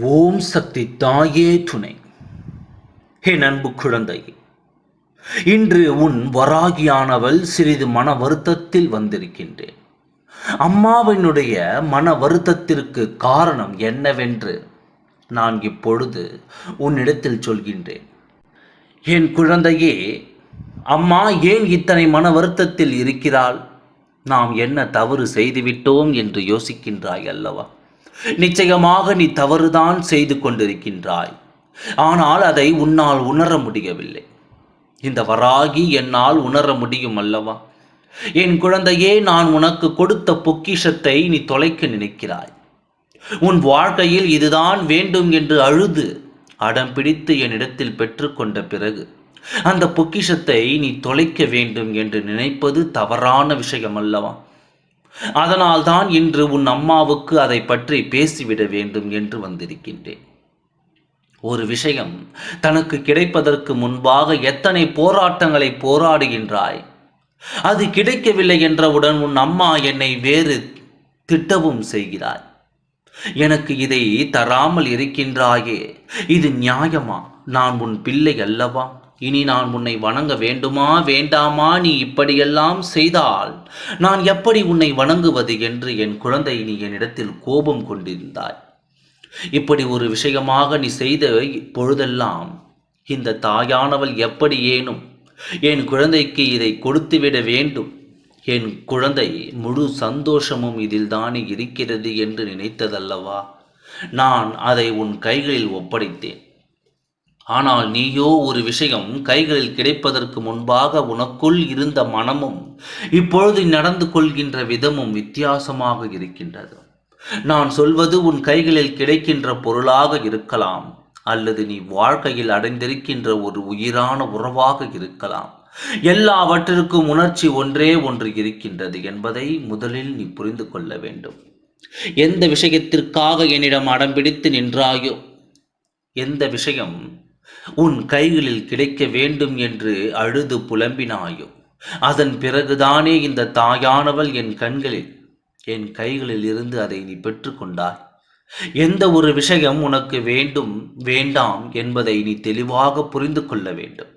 ஓம் சக்தி தாயே துணை. என் அன்பு குழந்தை இன்று உன் வராகியானவள் சிறிது மன வருத்தத்தில் வந்திருக்கின்றேன். அம்மாவினுடைய மன வருத்தத்திற்கு காரணம் என்னவென்று நான் இப்பொழுது உன்னிடத்தில் சொல்கின்றேன். என் குழந்தையே அம்மா ஏன் இத்தனை மன வருத்தத்தில் இருக்கிறாள்? நாம் என்ன தவறு செய்துவிட்டோம் என்று யோசிக்கின்றாய் அல்லவா? நிச்சயமாக நீ தவறுதான் செய்து கொண்டிருக்கின்றாய். ஆனால் அதை உன்னால் உணர முடியவில்லை. இந்த வராகி என்னால் உணர முடியும் அல்லவா? என் குழந்தையே நான் உனக்கு கொடுத்த பொக்கிஷத்தை நீ தொலைக்க நினைக்கிறாய். உன் வாழ்க்கையில் இதுதான் வேண்டும் என்று அழுது அடம் பிடித்து என்னிடத்தில் பெற்றுக்கொண்ட பிறகு அந்த பொக்கிஷத்தை நீ தொலைக்க வேண்டும் என்று நினைப்பது தவறான விஷயம் அல்லவா அதனால்தான் இன்று உன் அம்மாவுக்கு அதை பற்றி பேசிவிட வேண்டும் என்று வந்திருக்கின்றேன். ஒரு விஷயம் தனக்கு கிடைப்பதற்கு முன்பாக எத்தனை போராட்டங்களை போராடுகின்றாய்? அது கிடைக்கவில்லை என்றவுடன் உன் அம்மா என்னை வேறு திட்டவும் செய்கிறாய். எனக்கு இதை தராமல் இருக்கின்றாயே இது நியாயமா? நான் உன் பிள்ளை அல்லவா? இனி நான் உன்னை வணங்க வேண்டுமா வேண்டாமா நீ இப்படியெல்லாம் செய்தால்? நான் எப்படி உன்னை வணங்குவது என்று என் குழந்தை நீ என்னிடத்தில் கோபம் கொண்டிருந்தாய். இப்படி ஒரு விஷயமாக நீ செய்த பொழுதெல்லாம் இந்த தாயானவள் எப்படி ஏனும் என் குழந்தைக்கு இதை கொடுத்துவிட வேண்டும். என் குழந்தை முழு சந்தோஷமும் இதில் தானே இருக்கிறது என்று நினைத்ததல்லவா? நான் அதை உன் கைகளில் ஒப்படைத்தேன். ஆனால் நீயோ ஒரு விஷயம் கைகளில் கிடைப்பதற்கு முன்பாக உனக்குள் இருந்த மனமும் இப்பொழுது நடந்து கொள்கின்ற விதமும் வித்தியாசமாக இருக்கின்றது. நான் சொல்வது உன் கைகளில் கிடைக்கின்ற பொருளாக இருக்கலாம் அல்லது நீ வாழ்க்கையில் அடைந்திருக்கின்ற ஒரு உயிரான உறவாக இருக்கலாம். எல்லாவற்றிற்கும் உணர்ச்சி ஒன்றே ஒன்று இருக்கின்றது என்பதை முதலில் நீ புரிந்து கொள்ள வேண்டும். எந்த விஷயத்திற்காக என்னிடம் அடம்பிடித்து நின்றாயோ? எந்த விஷயம் உன் கைகளில் கிடைக்க வேண்டும் என்று அழுது புலம்பினாயோ? அதன் பிறகுதானே இந்த தாயானவள் என் கண்களில் என் கைகளில் இருந்து அதை நீ பெற்றுக்கொண்டாய் எந்த ஒரு விஷயம் உனக்கு வேண்டும் வேண்டாம் என்பதை நீ தெளிவாக புரிந்து கொள்ள வேண்டும்.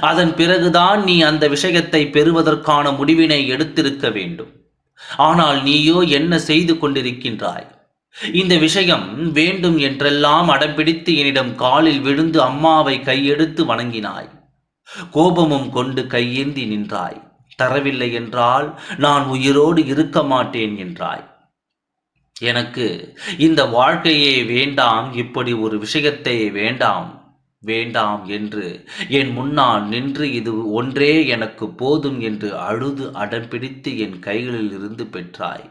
அதன் பிறகுதான் நீ அந்த விஷயத்தை பெறுவதற்கான முடிவினை எடுத்திருக்க வேண்டும். ஆனால் நீயோ என்ன செய்து கொண்டிருக்கின்றாய்? இந்த விஷயம் வேண்டும் என்றெல்லாம் அடம்பிடித்து என்னிடம் காலில் விழுந்து அம்மாவை கையெடுத்து வணங்கினாய். கோபமும் கொண்டு கையேந்தி நின்றாய். தரவில்லை என்றால் நான் உயிரோடு இருக்க மாட்டேன் என்றாய். எனக்கு இந்த வாழ்க்கையே வேண்டாம் இப்படி ஒரு விஷயத்தை வேண்டாம். வேண்டாம் என்று. என் முன்னால் நின்று இது ஒன்றே எனக்கு போதும் என்று அழுது அடம்பிடித்து என் கைகளில் இருந்து பெற்றாய்.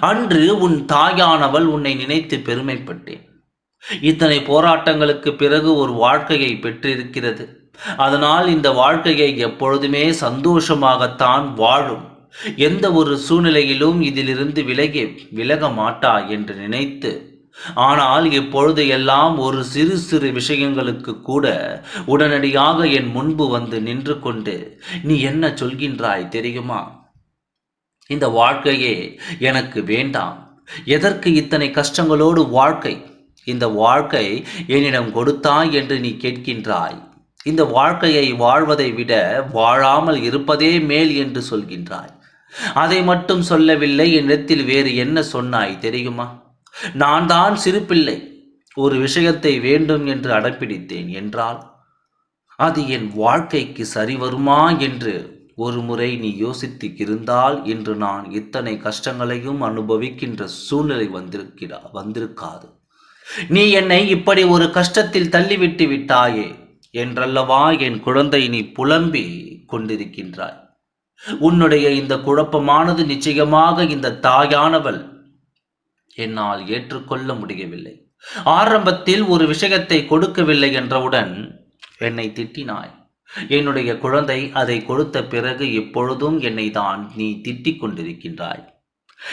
அன்று உன் தாயானவள் உன்னை நினைத்து பெருமைப்பட்டேன். இத்தனை போராட்டங்களுக்கு பிறகு ஒரு வாழ்க்கையை பெற்றிருக்கிறது. அதனால் இந்த வாழ்க்கையை எப்பொழுதுமே சந்தோஷமாகத்தான் வாழும். எந்த ஒரு சூழ்நிலையிலும் இதிலிருந்து விலகி விலக மாட்டா என்று நினைத்து ஆனால் இப்பொழுது எல்லாம் ஒரு சிறு சிறு விஷயங்களுக்கு கூட உடனடியாக என் முன்பு வந்து நின்று கொண்டு நீ என்ன சொல்கின்றாய் தெரியுமா? இந்த வாழ்க்கையே எனக்கு வேண்டாம். எதற்கு இத்தனை கஷ்டங்களோடு வாழ்க்கை? இந்த வாழ்க்கை என்னிடம் கொடுத்தாய் என்று நீ கேட்கின்றாய். இந்த வாழ்க்கையை வாழ்வதை விட வாழாமல் இருப்பதே மேல் என்று சொல்கின்றாய். அதை மட்டும் சொல்லவில்லை என்னிடத்தில் வேறு என்ன சொன்னாய் தெரியுமா? நான் தான் சிறு பிள்ளை ஒரு விஷயத்தை வேண்டும் என்று அடப்பிடித்தேன் என்றால் அது என் வாழ்க்கைக்கு சரி வருமா என்று ஒரு முறை நீ யோசித்து இருந்தால் இன்று நான் இத்தனை கஷ்டங்களையும் அனுபவிக்கின்ற சூழ்நிலை வந்திருக்கிறா வந்திருக்காது. நீ என்னை இப்படி ஒரு கஷ்டத்தில் தள்ளிவிட்டு விட்டாயே என்றல்லவா என் குழந்தை நீ புலம்பி கொண்டிருக்கின்றாய். உன்னுடைய இந்த குழப்பமானது நிச்சயமாக இந்த தாயானவள் என்னால் ஏற்றுக்கொள்ள முடியவில்லை. ஆரம்பத்தில் ஒரு விஷயத்தை கொடுக்கவில்லை என்றவுடன் என்னை திட்டினாய். என்னுடைய குழந்தை அதை கொடுத்த பிறகு இப்பொழுதும் என்னை தான் நீ திட்டிக் கொண்டிருக்கின்றாய்.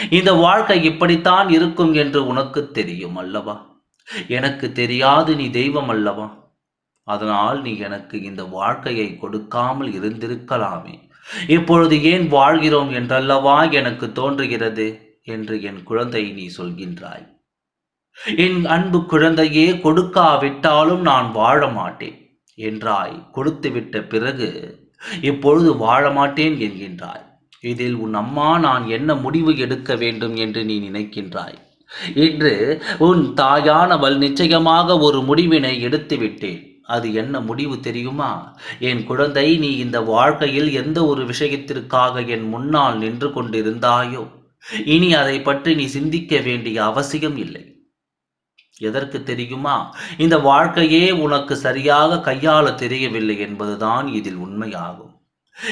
இந்த வாழ்க்கை இப்படித்தான் இருக்கும் என்று உனக்கு தெரியும் அல்லவா? எனக்கு தெரியாது நீ தெய்வம் அல்லவா? அதனால் நீ எனக்கு இந்த வாழ்க்கையை கொடுக்காமல் இருந்திருக்கலாமே. இப்பொழுது ஏன் வாழ்கிறோம் என்றல்லவா எனக்கு தோன்றுகிறது? என்று என் குழந்தை நீ சொல்கின்றாய். என் அன்பு குழந்தையே கொடுக்காவிட்டாலும் நான் வாழ மாட்டேன் என்றாய். கொடுத்துவிட்ட பிறகு இப்பொழுது வாழ மாட்டேன் என்கின்றாய். இதில் உன் அம்மா நான் என்ன முடிவு எடுக்க வேண்டும்? என்று நீ நினைக்கின்றாய். இன்று உன் தாயானவள் நிச்சயமாக ஒரு முடிவினை எடுத்து விட்டேன் அது என்ன முடிவு தெரியுமா? என் குழந்தை நீ இந்த வாழ்க்கையில் எந்த ஒரு விஷயத்திற்காக என் முன்னால் நின்று கொண்டிருந்தாயோ? இனி அதை பற்றி நீ சிந்திக்க வேண்டிய அவசியம் இல்லை. எதற்கு தெரியுமா? இந்த வாழ்க்கையே உனக்கு சரியாக கையாள தெரியவில்லை என்பதுதான் இதில் உண்மையாகும்.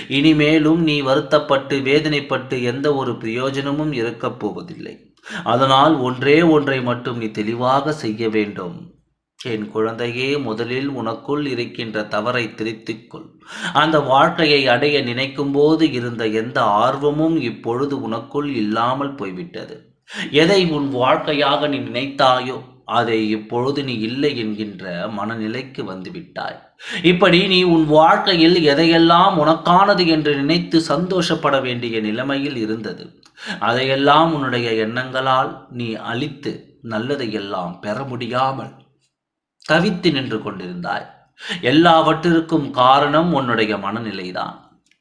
இனிமேலும் நீ வருத்தப்பட்டு வேதனைப்பட்டு எந்த ஒரு பிரயோஜனமும் இருக்கப் போவதில்லை. அதனால் ஒன்றே ஒன்றை மட்டும் நீ தெளிவாக செய்ய வேண்டும். என் குழந்தையே முதலில் உனக்குள் இருக்கின்ற தவறை திருத்திக்கொள். அந்த வாழ்க்கையை அடைய நினைக்கும் போது இருந்த எந்த ஆர்வமும் இப்பொழுது உனக்குள் இல்லாமல் போய்விட்டது. எதை உன் வாழ்க்கையாக நீ நினைத்தாயோ அதை இப்பொழுது நீ இல்லை என்கின்ற மனநிலைக்கு வந்துவிட்டாய். இப்படி நீ உன் வாழ்க்கையில் எதையெல்லாம் உனக்கானது என்று நினைத்து சந்தோஷப்பட வேண்டிய நிலைமையில் இருந்தது. அதையெல்லாம் உன்னுடைய எண்ணங்களால் நீ அழித்து நல்லதையெல்லாம் பெற முடியாமல் தவித்து நின்று கொண்டிருந்தாய். எல்லாவற்றிற்கும் காரணம் உன்னுடைய மனநிலைதான்.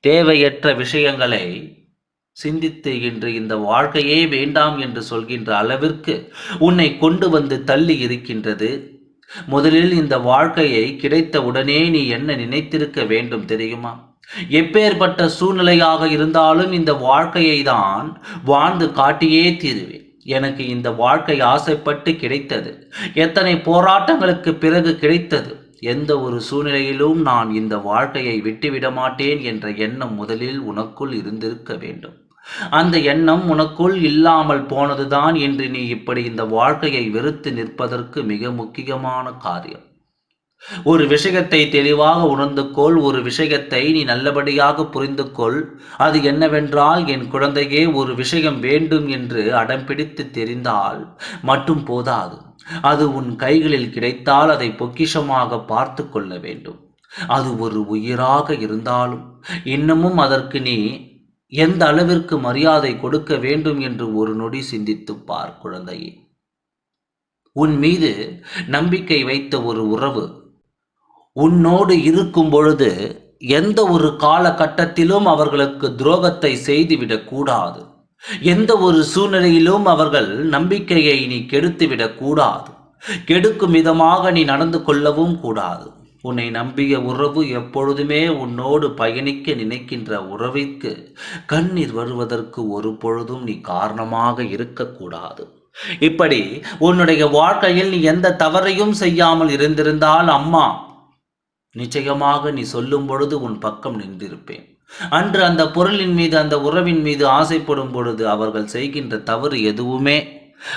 தேவையற்ற விஷயங்களை சிந்தித்து இன்று இந்த வாழ்க்கையே வேண்டாம் என்று சொல்கின்ற அளவிற்கு உன்னை கொண்டு வந்து தள்ளி இருக்கின்றது. முதலில் இந்த வாழ்க்கையை கிடைத்த உடனே நீ என்ன நினைத்திருக்க வேண்டும் தெரியுமா? எப்பேற்பட்ட சூழ்நிலையாக இருந்தாலும் இந்த வாழ்க்கையை தான் வாழ்ந்து காட்டியே தீருவேன். எனக்கு இந்த வாழ்க்கை ஆசைப்பட்டு கிடைத்தது. எத்தனை போராட்டங்களுக்கு பிறகு கிடைத்தது? எந்த ஒரு சூழ்நிலையிலும் நான் இந்த வாழ்க்கையை விட்டுவிட மாட்டேன் என்ற எண்ணம் முதலில் உனக்குள் இருந்திருக்க வேண்டும். அந்த எண்ணம் உனக்குள் இல்லாமல் போனதுதான் என்று நீ இப்படி இந்த வாழ்க்கையை வெறுத்து நிற்பதற்கு மிக முக்கியமான காரியம். ஒரு விஷயத்தை தெளிவாக உணர்ந்து கொள் ஒரு விஷயத்தை நீ நல்லபடியாக புரிந்து கொள். அது என்னவென்றால் என் குழந்தையே ஒரு விஷயம் வேண்டும் என்று அடம் பிடித்து தெரிந்தால் மட்டும் போதாது. அது உன் கைகளில் கிடைத்தால் அதை பொக்கிஷமாக பார்த்து கொள்ள வேண்டும். அது ஒரு உயிராக இருந்தாலும் இன்னமும் அதற்கு நீ எந்த அளவிற்கு மரியாதை கொடுக்க வேண்டும் என்று ஒரு நொடி சிந்தித்துப் பார் குழந்தையே. உன் மீது நம்பிக்கை வைத்த ஒரு உறவு உன்னோடு இருக்கும் பொழுது எந்த ஒரு காலகட்டத்திலும் அவர்களுக்கு துரோகத்தை செய்துவிடக் கூடாது. எந்த ஒரு சூழ்நிலையிலும் அவர்கள் நம்பிக்கையை நீ கெடுத்துவிடக் கூடாது. கெடுக்கும் விதமாக நீ நடந்து கொள்ளவும் கூடாது. உன்னை நம்பிய உறவு எப்பொழுதுமே உன்னோடு பயணிக்க நினைக்கின்ற உறவிற்கு கண்ணீர் வருவதற்கு ஒரு பொழுதும் நீ காரணமாக இருக்கக்கூடாது இப்படி உன்னுடைய வாழ்க்கையில் நீ எந்த தவறையும் செய்யாமல் இருந்திருந்தால் அம்மா நிச்சயமாக நீ சொல்லும் பொழுது உன் பக்கம் நின்றிருப்பேன். அன்று அந்த பொருளின் மீது அந்த உறவின் மீது ஆசைப்படும் பொழுது அவர்கள் செய்கின்ற தவறு எதுவுமே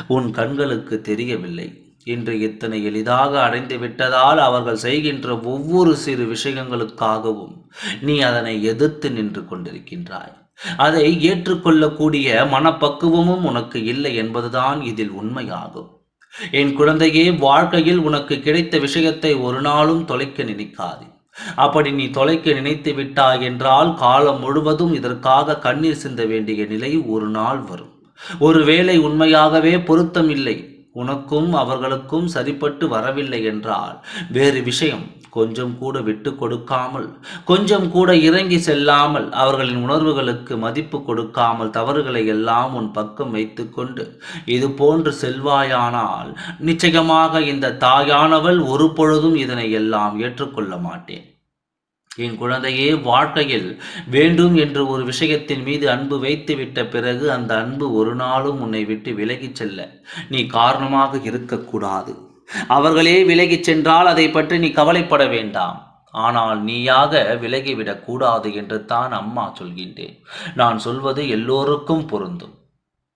உன் கண்களுக்கு தெரியவில்லை. இன்று இத்தனை எளிதாக அடைந்து விட்டதால் அவர்கள் செய்கின்ற ஒவ்வொரு சிறு விஷயங்களுக்காகவும் நீ அதனை எதிர்த்து நின்று கொண்டிருக்கின்றாய். அதை ஏற்றுக்கொள்ளக்கூடிய மனப்பக்குவமும் உனக்கு இல்லை என்பதுதான் இதில் உண்மையாகும். என் குழந்தையே வாழ்க்கையில் உனக்கு கிடைத்த விஷயத்தை ஒரு நாளும் தொலைக்க நினைக்காது. அப்படி நீ தொலைக்க நினைத்து விட்டாய் என்றால் காலம் முழுவதும் இதற்காக கண்ணீர் சிந்த வேண்டிய நிலை ஒரு நாள் வரும். ஒருவேளை உண்மையாகவே பொருத்தம் இல்லை. உனக்கும் அவர்களுக்கும் சரிப்பட்டு வரவில்லை என்றால் வேறு விஷயம். கொஞ்சம் கூட விட்டு கொடுக்காமல் கொஞ்சம் கூட இறங்கி செல்லாமல் அவர்களின் உணர்வுகளுக்கு மதிப்பு கொடுக்காமல் தவறுகளை எல்லாம் உன் பக்கம் வைத்துக்கொண்டு இது போன்று செல்வாயானால் நிச்சயமாக இந்த தாயானவள் ஒரு பொழுதும் இதனை எல்லாம் ஏற்றுக்கொள்ள மாட்டேன். என் குழந்தையே வாழ்க்கையில் வேண்டும் என்று ஒரு விஷயத்தின் மீது அன்பு வைத்துவிட்ட பிறகு அந்த அன்பு ஒரு நாளும் உன்னை விட்டு விலகிச் செல்ல நீ காரணமாக இருக்கக்கூடாது. அவர்களே விலகிச் சென்றால் அதை பற்றி நீ கவலைப்பட வேண்டாம். ஆனால் நீயாக விலகிவிடக் கூடாது என்று தான் அம்மா சொல்கின்றேன். நான் சொல்வது எல்லோருக்கும் பொருந்தும்.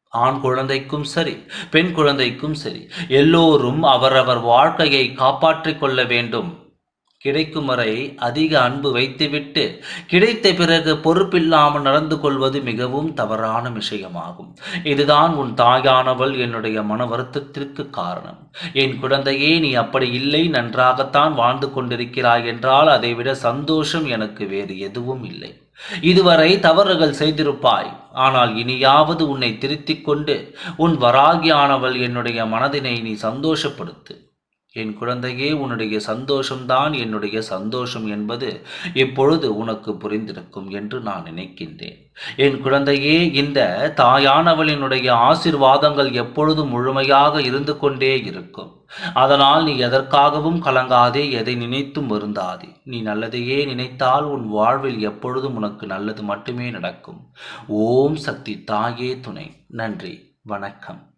ஆண் குழந்தைக்கும் சரி பெண் குழந்தைக்கும் சரி எல்லோரும் அவரவர் வாழ்க்கையை காப்பாற்றிக் கொள்ள வேண்டும். கிடைக்கும் வரை அதிக அன்பு வைத்துவிட்டு கிடைத்த பிறகு பொறுப்பில்லாமல் நடந்து கொள்வது மிகவும் தவறான விஷயமாகும். இதுதான் உன் தாயானவள் என்னுடைய மன வருத்தத்திற்கு காரணம். என் குழந்தையே நீ அப்படி இல்லை நன்றாகத்தான் வாழ்ந்து கொண்டிருக்கிறாய் என்றால் அதைவிட சந்தோஷம் எனக்கு வேறு எதுவும் இல்லை. இதுவரை தவறுகள் செய்திருப்பாய். ஆனால் இனியாவது உன்னை திருத்திக் கொண்டு உன் வராகியானவள் என்னுடைய மனதினை நீ சந்தோஷப்படுத்து. என் குழந்தையே உன்னுடைய சந்தோஷம்தான் என்னுடைய சந்தோஷம் என்பது இப்பொழுது உனக்கு புரிந்திருக்கும் என்று நான் நினைக்கின்றேன். என் குழந்தையே இந்த தாயானவளினுடைய ஆசிர்வாதங்கள் எப்பொழுதும் முழுமையாக இருந்து கொண்டே இருக்கும். அதனால் நீ எதற்காகவும் கலங்காதே எதை நினைத்தும் வருந்தாதே. நீ நல்லதையே நினைத்தால் உன் வாழ்வில் எப்பொழுதும் உனக்கு நல்லது மட்டுமே நடக்கும். ஓம் சக்தி தாயே துணை. நன்றி. வணக்கம்.